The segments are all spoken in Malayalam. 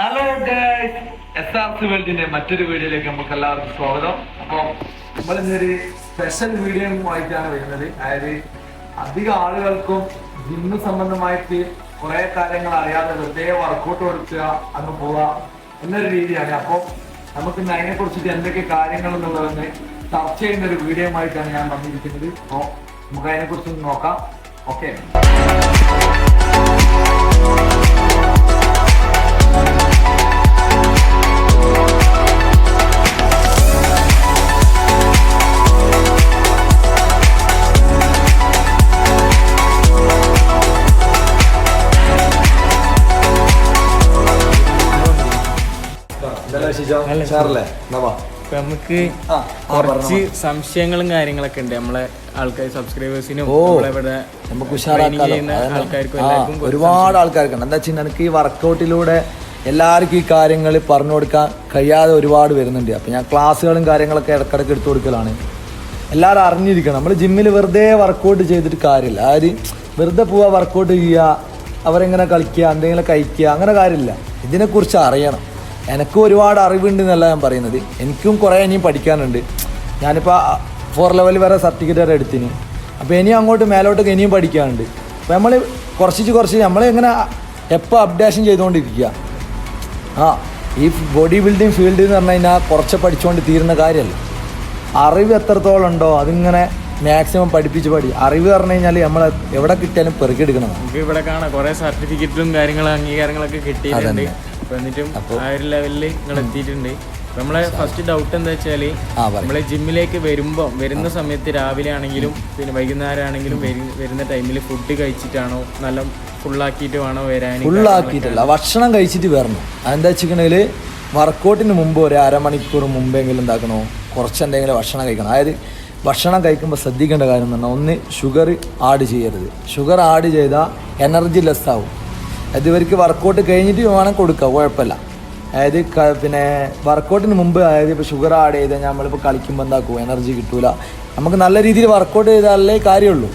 ഹലോ എസ് ആർ സി വേൾഡിന്റെ മറ്റൊരു വീഡിയോയിലേക്ക് നമുക്ക് എല്ലാവർക്കും സ്വാഗതം. അപ്പോൾ നമ്മൾ ഇന്നൊരു സ്പെഷ്യൽ ആയിട്ടാണ് വരുന്നത്. അതായത് അധികം ആളുകൾക്കും ജിമ്മ് സംബന്ധമായിട്ട് കുറെ കാര്യങ്ങൾ അറിയാതെ വെറുതെ വർക്കൗട്ട് കൊടുക്കുക അങ്ങ് പോവുക എന്നൊരു രീതിയാണ്. അപ്പോൾ നമുക്ക് ഇന്ന് അതിനെ കുറിച്ചിട്ട് എന്തൊക്കെ കാര്യങ്ങൾ എന്നുള്ളതെന്ന് ചർച്ച ചെയ്യുന്ന ഒരു വീഡിയോ ആയിട്ടാണ് ഞാൻ വന്നിരിക്കുന്നത്. അപ്പോൾ നമുക്ക് അതിനെ കുറിച്ച് നോക്കാം. ഓക്കെ ഇപ്പൊ നമുക്ക് കുറച്ച് സംശയങ്ങളും കാര്യങ്ങളൊക്കെ ഉണ്ട്. നമ്മളെ ആൾക്കാർ സബ്സ്ക്രൈബേഴ്സിനും നമുക്ക് ചെയ്യുന്ന ആൾക്കാർക്കും ഒരുപാട് ആൾക്കാർക്ക് എന്താ വെച്ചാൽ എനിക്ക് ഈ വർക്കൗട്ടിലൂടെ എല്ലാവർക്കും ഈ കാര്യങ്ങൾ പറഞ്ഞു കൊടുക്കാൻ കഴിയാതെ ഒരുപാട് വരുന്നുണ്ട്. അപ്പം ഞാൻ ക്ലാസ്സുകളും കാര്യങ്ങളൊക്കെ ഇടക്കിടക്ക് എടുത്തു കൊടുക്കലാണ്. എല്ലാവരും അറിഞ്ഞിരിക്കണം. നമ്മൾ ജിമ്മിൽ വെറുതെ വർക്കൗട്ട് ചെയ്തിട്ട് കാര്യമില്ല. ആര് വെറുതെ പോവുക വർക്കൗട്ട് ചെയ്യുക അവരെങ്ങനെ കളിക്കുക എന്തെങ്കിലും കഴിക്കുക അങ്ങനെ കാര്യമില്ല. ഇതിനെക്കുറിച്ച് അറിയണം. എനിക്കും ഒരുപാട് അറിവുണ്ട് എന്നല്ല ഞാൻ പറയുന്നത്. എനിക്കും കുറേ ഇനിയും പഠിക്കാനുണ്ട്. ഞാനിപ്പോൾ ഫോർ ലെവൽ വരെ സർട്ടിഫിക്കറ്റ് വരെ എടുത്തിന്. അപ്പോൾ ഇനിയും അങ്ങോട്ട് മേലോട്ടൊക്കെ ഇനിയും പഠിക്കാനുണ്ട്. അപ്പോൾ നമ്മൾ കുറച്ച് കുറച്ച് നമ്മൾ എങ്ങനെ എപ്പോൾ അപ്ഡേഷൻ ചെയ്തുകൊണ്ടിരിക്കുക. ആ ഈ ബോഡി ബിൽഡിംഗ് ഫീൽഡ് എന്ന് പറഞ്ഞു കഴിഞ്ഞാൽ കുറച്ച് പഠിച്ചുകൊണ്ട് തീരുന്ന കാര്യമല്ല അറിവ് എത്രത്തോളം ഉണ്ടോ അതിങ്ങനെ മാക്സിമം പഠിപ്പിച്ച് പഠി. അറിവ് പറഞ്ഞു കഴിഞ്ഞാൽ നമ്മൾ എവിടെ കിട്ടിയാലും പെറുക്കിയെടുക്കണം നമുക്ക് ഇവിടെ കാണാം കുറേ സർട്ടിഫിക്കറ്റും കാര്യങ്ങളും അംഗീകാരങ്ങളൊക്കെ കിട്ടിയിട്ടുണ്ട്. അപ്പൊ എന്നിട്ടും ആ ഒരു ലെവലിൽ നിങ്ങൾ എത്തിയിട്ടുണ്ട്. നമ്മളെ ഫസ്റ്റ് ഡൗട്ട് എന്താ വെച്ചാൽ നമ്മളെ ജിമ്മിലേക്ക് വരുമ്പോൾ വരുന്ന സമയത്ത് രാവിലെ ആണെങ്കിലും പിന്നെ വൈകുന്നേരം ആണെങ്കിലും വരുന്ന ടൈമിൽ ഫുഡ് കഴിച്ചിട്ടാണോ നല്ല ഫുള്ളാക്കിയിട്ട് വേണോ വരാൻ ഫുള്ളാക്കിയിട്ടില്ല ഭക്ഷണം കഴിച്ചിട്ട് വരണം. അതെന്താ വെച്ചിട്ടുണ്ടെങ്കിൽ വർക്കൗട്ടിന് മുമ്പ് ഒരു അരമണിക്കൂർ മുമ്പെങ്കിലും എന്താക്കണോ കുറച്ച് എന്തെങ്കിലും ഭക്ഷണം കഴിക്കണം. അതായത് ഭക്ഷണം കഴിക്കുമ്പോൾ ശ്രദ്ധിക്കേണ്ട കാര്യം എന്ന് പറഞ്ഞാൽ ഒന്ന് ഷുഗർ ആഡ് ചെയ്യരുത്. ഷുഗർ ആഡ് ചെയ്താൽ എനർജി ലെസ് ആവും. അത് ഇവർക്ക് വർക്കൗട്ട് കഴിഞ്ഞിട്ട് വേണം കൊടുക്കുക കുഴപ്പമില്ല. അതായത് പിന്നെ വർക്കൗട്ടിന് മുമ്പ് അതായത് ഇപ്പോൾ ഷുഗർ ആഡ് ചെയ്താൽ നമ്മളിപ്പോൾ കളിക്കുമ്പോൾ എന്താക്കും എനർജി കിട്ടൂല. നമുക്ക് നല്ല രീതിയിൽ വർക്കൗട്ട് ചെയ്താലേ കാര്യമുള്ളൂ.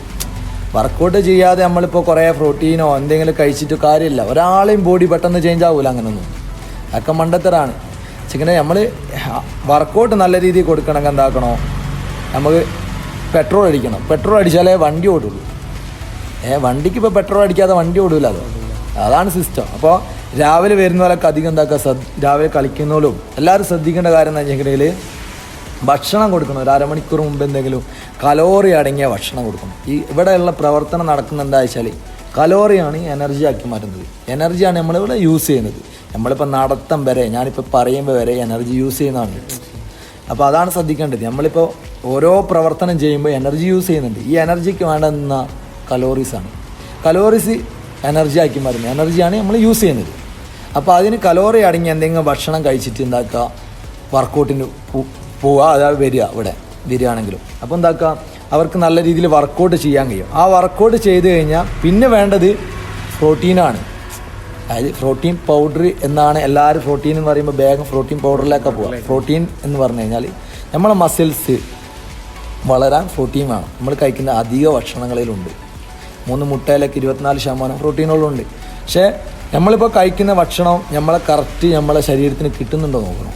വർക്കൗട്ട് ചെയ്യാതെ നമ്മളിപ്പോൾ കുറേ പ്രോട്ടീനോ എന്തെങ്കിലും കഴിച്ചിട്ട് കാര്യമില്ല. ഒരാളെയും ബോഡി പെട്ടെന്ന് ചേഞ്ച് ആവില്ല അങ്ങനെയൊന്നും അതൊക്കെ മണ്ടത്തരാണ്. ചിക്കനെ നമ്മൾ വർക്കൗട്ട് നല്ല രീതിയിൽ കൊടുക്കണമെങ്കിൽ എന്താക്കണോ? നമുക്ക് പെട്രോൾ അടിക്കണം. പെട്രോൾ അടിച്ചാലേ വണ്ടി ഓടുള്ളൂ. ഏ വണ്ടിക്ക് ഇപ്പോൾ പെട്രോൾ അടിക്കാതെ വണ്ടി ഓടില്ല അത്? അതാണ് സിസ്റ്റം അപ്പോൾ രാവിലെ വരുന്നവരൊക്കെ അധികം എന്താക്കുക ശ്രദ്ധ രാവിലെ കളിക്കുന്നവരും എല്ലാവരും ശ്രദ്ധിക്കേണ്ട കാര്യം എന്ന് വെച്ചിട്ടുണ്ടെങ്കിൽ ഭക്ഷണം കൊടുക്കണം. ഒരു അരമണിക്കൂർ മുമ്പ് എന്തെങ്കിലും കലോറി അടങ്ങിയ ഭക്ഷണം കൊടുക്കണം. ഈ ഇവിടെയുള്ള പ്രവർത്തനം നടക്കുന്ന എന്താ വെച്ചാൽ കലോറിയാണ് എനർജി ആക്കി മാറ്റുന്നത്. എനർജിയാണ് നമ്മളിവിടെ യൂസ് ചെയ്യുന്നത്. നമ്മളിപ്പോൾ നടത്തം വരെ ഞാനിപ്പോൾ പറയുമ്പോൾ വരെ എനർജി യൂസ് ചെയ്യുന്നതാണ്. അപ്പോൾ അതാണ് ശ്രദ്ധിക്കേണ്ടത്. നമ്മളിപ്പോൾ ഓരോ പ്രവർത്തനം ചെയ്യുമ്പോൾ എനർജി യൂസ് ചെയ്യുന്നുണ്ട്. ഈ എനർജിക്ക് വേണ്ടുന്ന കലോറീസാണ് കലോറീസ് എനർജി ആക്കി മാറുന്നത്. എനർജിയാണ് നമ്മൾ യൂസ് ചെയ്യുന്നത്. അപ്പോൾ അതിന് കലോറി അടങ്ങി എന്തെങ്കിലും ഭക്ഷണം കഴിച്ചിട്ട് എന്താക്കുക? വർക്കൗട്ടിന് പോവുക. അതായത് വരിക ഇവിടെ വരികയാണെങ്കിലും. അപ്പോൾ എന്താക്കുക? അവർക്ക് നല്ല രീതിയിൽ വർക്കൗട്ട് ചെയ്യാൻ കഴിയും. ആ വർക്കൗട്ട് ചെയ്ത് കഴിഞ്ഞാൽ പിന്നെ വേണ്ടത് പ്രോട്ടീനാണ് അതായത് പ്രോട്ടീൻ പൗഡർ എന്നാണ് എല്ലാവരും പ്രോട്ടീൻ എന്ന് പറയുമ്പോൾ വേഗം പ്രോട്ടീൻ പൗഡറിലേക്ക് പോകുക പ്രോട്ടീൻ എന്ന് പറഞ്ഞു കഴിഞ്ഞാൽ നമ്മളെ മസിൽസ് വളരാൻ പ്രോട്ടീൻ വേണം. നമ്മൾ കഴിക്കുന്ന അധിക ഭക്ഷണങ്ങളിലുണ്ട്. മൂന്ന് മുട്ടയിലൊക്കെ ഇരുപത്തിനാല് ശതമാനം പ്രോട്ടീനുകളുണ്ട്. പക്ഷേ നമ്മളിപ്പോൾ കഴിക്കുന്ന ഭക്ഷണം നമ്മളെ കറക്റ്റ് നമ്മളെ ശരീരത്തിന് കിട്ടുന്നുണ്ടോ നോക്കണം.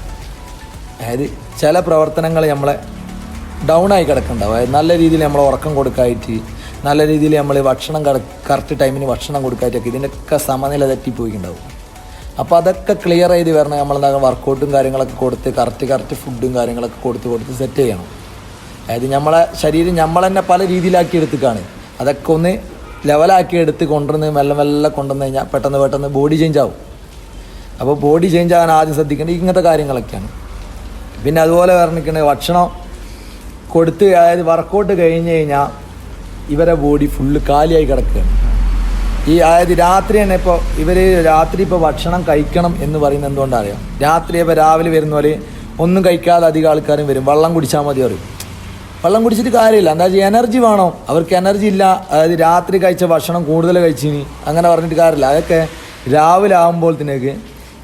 അതായത് ചില പ്രവർത്തനങ്ങൾ നമ്മളെ ഡൗൺ ആയി കിടക്കുന്നുണ്ടാവും അതായത് നല്ല രീതിയിൽ നമ്മൾ ഉറക്കം കൊടുക്കായിട്ട് നല്ല രീതിയിൽ നമ്മൾ ഭക്ഷണം കറക്റ്റ് ടൈമിന് ഭക്ഷണം കൊടുക്കായിട്ടൊക്കെ ഇതിന്റെയൊക്കെ സമനില തെറ്റിപ്പോയിണ്ടാവും അപ്പോൾ അതൊക്കെ ക്ലിയർ ചെയ്ത് വരണം. നമ്മൾ എന്താ വർക്കൗട്ടും കാര്യങ്ങളൊക്കെ കൊടുത്ത് കറക്റ്റ് കറക്റ്റ് ഫുഡും കാര്യങ്ങളൊക്കെ കൊടുത്ത് കൊടുത്ത് സെറ്റ് ചെയ്യണം. അതായത് നമ്മളെ ശരീരം നമ്മൾ തന്നെ പല രീതിയിലാക്കി എടുത്തിക്കാണ്. അതൊക്കെ ഒന്ന് ലെവലാക്കി എടുത്ത് കൊണ്ടുവന്ന് മെല്ലെ മെല്ലെ കൊണ്ടുവന്ന് കഴിഞ്ഞാൽ പെട്ടെന്ന് പെട്ടെന്ന് ബോഡി ചേഞ്ച് ആവും. അപ്പോൾ ബോഡി ചേഞ്ച് ആകാൻ ആദ്യം ശ്രദ്ധിക്കേണ്ടത് ഇങ്ങനത്തെ കാര്യങ്ങളൊക്കെയാണ്. പിന്നെ അതുപോലെ പറഞ്ഞിരിക്കുന്നത് ഭക്ഷണം കൊടുത്ത് അതായത് വർക്കൗട്ട് കഴിഞ്ഞ് കഴിഞ്ഞാൽ ഇവരെ ബോഡി ഫുള്ള് കാലിയായി കിടക്കുകയാണ്. ഈ അതായത് രാത്രി തന്നെ ഇപ്പോൾ ഇവർ രാത്രി ഇപ്പോൾ ഭക്ഷണം കഴിക്കണം എന്ന് പറയുന്നത് എന്തുകൊണ്ടാണ് അറിയാം? രാത്രി ഇപ്പോൾ രാവിലെ വരുന്നവർ ഒന്നും കഴിക്കാതെ അധികം ആൾക്കാരും വരും. വെള്ളം കുടിച്ചാൽ മതി പറയും. വെള്ളം കുടിച്ചിട്ട് കാര്യമില്ല. എന്താ വെച്ചാൽ എനർജി വേണം. അവർക്ക് എനർജി ഇല്ല. അതായത് രാത്രി കഴിച്ച ഭക്ഷണം കൂടുതൽ കഴിച്ചിനി. അങ്ങനെ പറഞ്ഞിട്ട് കാര്യമില്ല. അതൊക്കെ രാവിലെ ആകുമ്പോഴത്തേക്ക്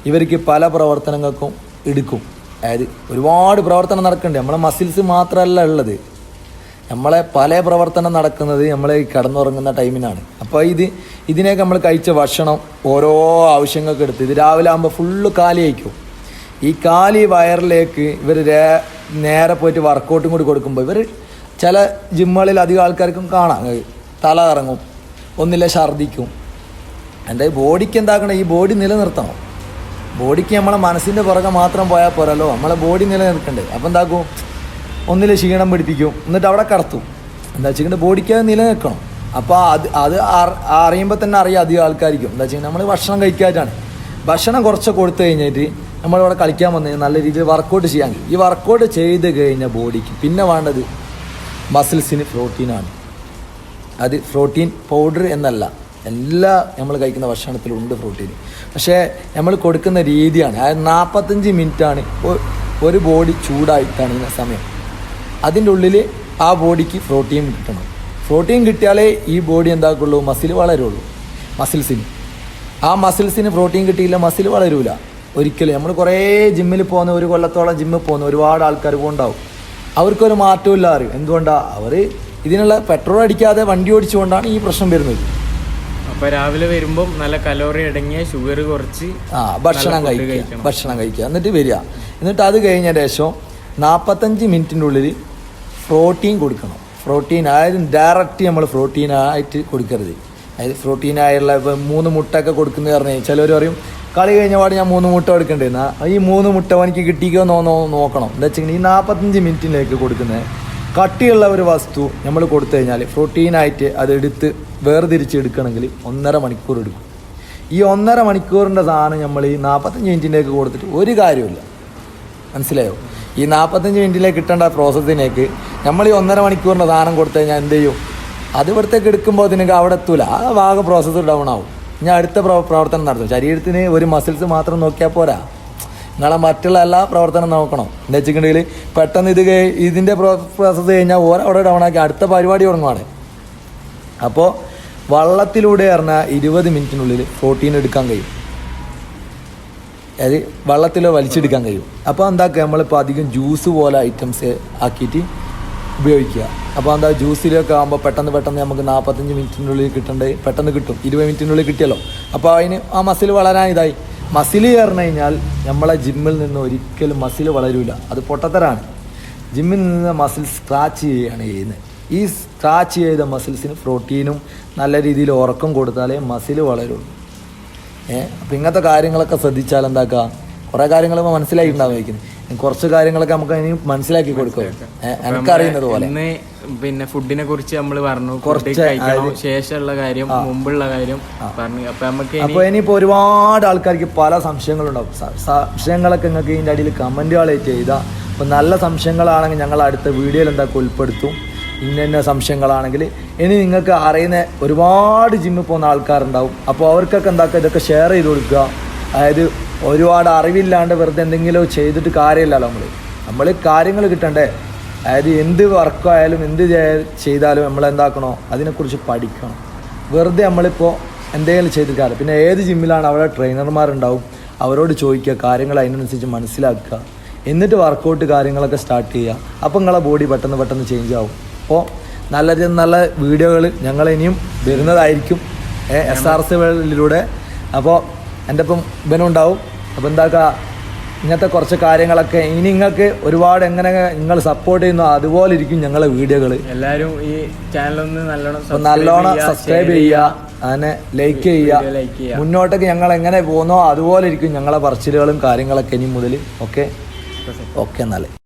ഇവർക്ക് പല പ്രവർത്തനങ്ങൾക്കും എടുക്കും. അതായത് ഒരുപാട് പ്രവർത്തനം നടക്കുന്നുണ്ട്. നമ്മളെ മസിൽസ് മാത്രമല്ല ഉള്ളത്. നമ്മളെ പല പ്രവർത്തനം നടക്കുന്നത് നമ്മൾ കിടന്നുറങ്ങുന്ന ടൈമിനാണ്. അപ്പോൾ ഇത് ഇതിനൊക്കെ നമ്മൾ കഴിച്ച ഭക്ഷണം ഓരോ ആവശ്യങ്ങൾക്ക് എടുത്ത് ഇത് രാവിലെ ആകുമ്പോൾ ഫുള്ള് കാലി അയക്കും ഈ കാലി വയറിലേക്ക് ഇവർ നേരെ പോയിട്ട് വർക്കൗട്ടും കൂടി കൊടുക്കുമ്പോൾ ഇവർ ചില ജിമ്മുകളിൽ അധികം ആൾക്കാർക്കും കാണാം. തല ഇറങ്ങും ഒന്നില്ല ഛർദിക്കും എന്റെ ബോഡിക്ക് എന്താക്കണം? ഈ ബോഡി നിലനിർത്തണം. ബോഡിക്ക് നമ്മളെ മനസ്സിന്റെ പുറകെ മാത്രം പോയാൽ പോരല്ലോ. നമ്മളെ ബോഡി നിലനിർത്തണ്ടേ അപ്പോൾ എന്താക്കും? ഒന്നിൽ ക്ഷീണം പിടിപ്പിക്കും. എന്നിട്ട് അവിടെ കടത്തും. എന്താ വെച്ചിട്ടുണ്ടെങ്കിൽ ബോഡിക്ക് അത് നിലനിൽക്കണം. അപ്പോൾ അത് അത് അറിയുമ്പോൾ തന്നെ അറിയാം അധികം ആൾക്കാർക്കും എന്താ വെച്ചാൽ നമ്മൾ ഭക്ഷണം കഴിക്കാറ്റാണ്. ഭക്ഷണം കുറച്ച് കൊടുത്തു കഴിഞ്ഞിട്ട് നമ്മളിവിടെ കളിക്കാൻ വന്നു കഴിഞ്ഞാൽ നല്ല രീതിയിൽ വർക്കൗട്ട് ചെയ്യാൻ ഈ വർക്കൗട്ട് ചെയ്ത് കഴിഞ്ഞ ബോഡിക്ക് പിന്നെ വേണ്ടത് മസിൽസിന് പ്രോട്ടീനാണ് അത് പ്രോട്ടീൻ പൗഡർ എന്നല്ല. എല്ലാ നമ്മൾ കഴിക്കുന്ന ഭക്ഷണത്തിലും ഉണ്ട് പ്രോട്ടീൻ പക്ഷേ നമ്മൾ കൊടുക്കുന്ന രീതിയാണ്. അതായത് നാൽപ്പത്തഞ്ച് മിനിറ്റാണ് ഒരു ബോഡി ചൂടായിട്ടാണ് ഇന്ന സമയം. അതിന്റെ ഉള്ളിൽ ആ ബോഡിക്ക് പ്രോട്ടീൻ കിട്ടണം. പ്രോട്ടീൻ കിട്ടിയാലേ ഈ ബോഡി എന്താക്കുള്ളൂ? മസിൽ വളരുള്ളൂ. മസിൽസിന് ആ മസിൽസിന് പ്രോട്ടീൻ കിട്ടിയില്ല മസിൽ വളരൂല. ഒരിക്കലും നമ്മൾ കുറേ ജിമ്മിൽ പോകുന്ന ഒരു കൊല്ലത്തോളം ജിമ്മിൽ പോകുന്ന ഒരുപാട് ആൾക്കാർ പോകുന്നുണ്ടാവും അവർക്കൊരു മാറ്റവും ഇല്ല അറിയും. എന്തുകൊണ്ടാണ് അവർ ഇതിനുള്ള പെട്രോൾ അടിക്കാതെ വണ്ടി ഓടിച്ചുകൊണ്ടാണ് ഈ പ്രശ്നം വരുന്നത്. അപ്പോൾ രാവിലെ വരുമ്പം നല്ല കലോറി അടങ്ങിയ ഷുഗർ കുറച്ച് ആ ഭക്ഷണം കഴിക്കുക. ഭക്ഷണം കഴിക്കുക. എന്നിട്ട് വരിക. എന്നിട്ട് അത് കഴിഞ്ഞ ശേഷം നാൽപ്പത്തഞ്ച് മിനിറ്റിന്റെ ഉള്ളിൽ പ്രോട്ടീൻ കൊടുക്കണം. പ്രോട്ടീൻ അതായത് ഡയറക്റ്റ് നമ്മൾ പ്രോട്ടീൻ ആയിട്ട് കൊടുക്കരുത്. അതായത് പ്രോട്ടീനായുള്ള ഇപ്പം മൂന്ന് മുട്ടയൊക്കെ കൊടുക്കുന്നത് പറഞ്ഞാൽ ചിലർ പറയും കളി കഴിഞ്ഞ പാട് ഞാൻ മൂന്ന് മുട്ട കൊടുക്കണ്ടേന്നാ ഈ മൂന്ന് മുട്ട എനിക്ക് കിട്ടിക്കോ എന്നോ നോക്കണം. എന്താ വെച്ചാൽ ഈ നാൽപ്പത്തഞ്ച് മിനിറ്റിലേക്ക് കൊടുക്കുന്നത് കട്ടിയുള്ള ഒരു വസ്തു നമ്മൾ കൊടുത്തു കഴിഞ്ഞാൽ പ്രോട്ടീനായിട്ട് അത് എടുത്ത് വേർതിരിച്ച് എടുക്കണമെങ്കിൽ ഒന്നര മണിക്കൂർ എടുക്കും. ഈ ഒന്നര മണിക്കൂറിന്റെ സാധനം നമ്മൾ ഈ നാൽപ്പത്തഞ്ച് മിനിറ്റിലേക്ക് കൊടുത്തിട്ട് ഒരു കാര്യമില്ല മനസ്സിലായോ? ഈ നാൽപ്പത്തഞ്ച് മിനിറ്റിലേക്ക് കിട്ടേണ്ട പ്രോസസ്സിനേക്ക് നമ്മൾ ഈ ഒന്നര മണിക്കൂറിന്റെ സാധനം കൊടുത്തു കഴിഞ്ഞാൽ എന്ത് ചെയ്യും? അത് ഇവിടത്തേക്ക് എടുക്കുമ്പോൾ അതിനൊക്കെ അവിടെ എത്തൂല. ആ ഭാഗം പ്രോസസ്സ് ഡൗൺ ആവും. ഞാൻ അടുത്ത പ്രവ- പ്രവർത്തനം നടത്തും. ശരീരത്തിന് ഒരു മസിൽസ് മാത്രം നോക്കിയാൽ പോരാ. നിങ്ങളെ മറ്റുള്ള എല്ലാ പ്രവർത്തനം നോക്കണം. എന്താ വെച്ചിട്ടുണ്ടെങ്കിൽ പെട്ടെന്ന് ഇത് ഇതിന്റെ പ്രോസസ്സ് കഴിഞ്ഞാൽ ഓരോ അവിടെ ഡൗൺ ആക്കി അടുത്ത പരിപാടി തുടങ്ങുവാണ്. അപ്പോൾ വള്ളത്തിലൂടെ പറഞ്ഞാൽ ഇരുപത് മിനിറ്റിനുള്ളിൽ പ്രോട്ടീൻ എടുക്കാൻ കഴിയും. അത് വള്ളത്തിലോ വലിച്ചെടുക്കാൻ കഴിയും. അപ്പോൾ എന്താക്കുക? നമ്മളിപ്പോൾ അധികം ജ്യൂസ് പോലെ ഐറ്റംസ് ആക്കിയിട്ട് ഉപയോഗിക്കുക. അപ്പോൾ എന്താ ജ്യൂസിലൊക്കെ ആകുമ്പോൾ പെട്ടെന്ന് പെട്ടെന്ന് നമുക്ക് നാൽപ്പത്തഞ്ച് മിനിറ്റിനുള്ളിൽ കിട്ടേണ്ടത് പെട്ടെന്ന് കിട്ടും. ഇരുപത് മിനിറ്റിനുള്ളിൽ കിട്ടിയല്ലോ. അപ്പോൾ അതിന് ആ മസിൽ വളരാൻ ഇതായി. മസിൽ കയറണ കഴിഞ്ഞാൽ നമ്മളെ ജിമ്മിൽ നിന്ന് ഒരിക്കലും മസിൽ വളരില്ല അത് പൊട്ടത്തരാണ്. ജിമ്മിൽ നിന്ന് മസിൽ സ്ക്രാച്ച് ചെയ്യുകയാണ് ചെയ്യുന്നത്. ഈ സ്ക്രാച്ച് ചെയ്ത മസിൽസിന് പ്രോട്ടീനും നല്ല രീതിയിൽ ഉറക്കം കൊടുത്താലേ മസിൽ വളരുള്ളൂ ഏഹ് അപ്പം ഇങ്ങനത്തെ കാര്യങ്ങളൊക്കെ ശ്രദ്ധിച്ചാൽ എന്താക്കുക? കുറേ കാര്യങ്ങൾ മനസ്സിലായിട്ടുണ്ടാവും കുറച്ച് കാര്യങ്ങളൊക്കെ നമുക്ക് അതിന് മനസ്സിലാക്കി കൊടുക്കും. എനിക്കറിയുന്നത് പോലെ. പിന്നെ ഫുഡിനെ കുറിച്ച് നമ്മൾ പറഞ്ഞു കുറച്ച് ശേഷമുള്ള കാര്യം മുമ്പുള്ള കാര്യം പറഞ്ഞു. അപ്പൊ നമുക്ക് അപ്പൊ ഇനിയിപ്പോ ഒരുപാട് ആൾക്കാർക്ക് പല സംശയങ്ങളുണ്ടാവും. സംശയങ്ങളൊക്കെ നിങ്ങൾക്ക് ഇതിന്റെ അടിയിൽ കമന്റുകൾ ചെയ്താൽ അപ്പൊ നല്ല സംശയങ്ങളാണെങ്കിൽ ഞങ്ങൾ അടുത്ത വീഡിയോയിൽ എന്താക്കും ഉൾപ്പെടുത്തും. ഇന്ന ഇന്ന സംശയങ്ങളാണെങ്കിൽ. ഇനി നിങ്ങൾക്ക് അറിയുന്ന ഒരുപാട് ജിമ്മിൽ പോകുന്ന ആൾക്കാരുണ്ടാവും. അപ്പോൾ അവർക്കൊക്കെ എന്താക്കുക ഇതൊക്കെ ഷെയർ ചെയ്ത് കൊടുക്കുക. അതായത് ഒരുപാട് അറിവില്ലാണ്ട് വെറുതെ എന്തെങ്കിലും ചെയ്തിട്ട് കാര്യമില്ലല്ലോ നമ്മൾ നമ്മൾ കാര്യങ്ങൾ കിട്ടണ്ടേ? അതായത് എന്ത് വർക്കായാലും എന്ത് ചെയ്താലും നമ്മൾ എന്താക്കണോ? അതിനെക്കുറിച്ച് പഠിക്കണം. വെറുതെ നമ്മളിപ്പോൾ എന്തെങ്കിലും ചെയ്തിട്ട് കാര്യം പിന്നെ ഏത് ജിമ്മിലാണ് അവിടെ ട്രെയിനർമാരുണ്ടാവും അവരോട് ചോദിക്കുക കാര്യങ്ങൾ അതിനനുസരിച്ച് മനസ്സിലാക്കുക. എന്നിട്ട് വർക്കൗട്ട് കാര്യങ്ങളൊക്കെ സ്റ്റാർട്ട് ചെയ്യുക. അപ്പോൾ നിങ്ങളെ ബോഡി പെട്ടെന്ന് പെട്ടെന്ന് ചേഞ്ച് ആവും. അപ്പോൾ നല്ല നല്ല വീഡിയോകൾ ഞങ്ങൾ ഇനിയും വരുന്നതായിരിക്കും. എസ് ആർ സി വേൾഡിലൂടെ. അപ്പോൾ എന്റെ ഒപ്പം ഇവനുണ്ടാവും അപ്പോൾ എന്താക്കുക ഇങ്ങനത്തെ കുറച്ച് കാര്യങ്ങളൊക്കെ ഇനി നിങ്ങൾക്ക് ഒരുപാട് എങ്ങനെ നിങ്ങൾ സപ്പോർട്ട് ചെയ്യുന്നു അതുപോലെ ഇരിക്കും ഞങ്ങളെ വീഡിയോകൾ എല്ലാവരും ഈ ചാനൽ ഒന്ന് നല്ലോണം നല്ലോണം സബ്സ്ക്രൈബ് ചെയ്യുക അതിനെ ലൈക്ക് ചെയ്യുക. മുന്നോട്ടേക്ക് ഞങ്ങൾ എങ്ങനെ പോകുന്നോ അതുപോലെ ഇരിക്കും ഞങ്ങളെ പറച്ചിലുകളും കാര്യങ്ങളൊക്കെ ഇനി മുതൽ ഓക്കെ ഓക്കെ. എന്നാൽ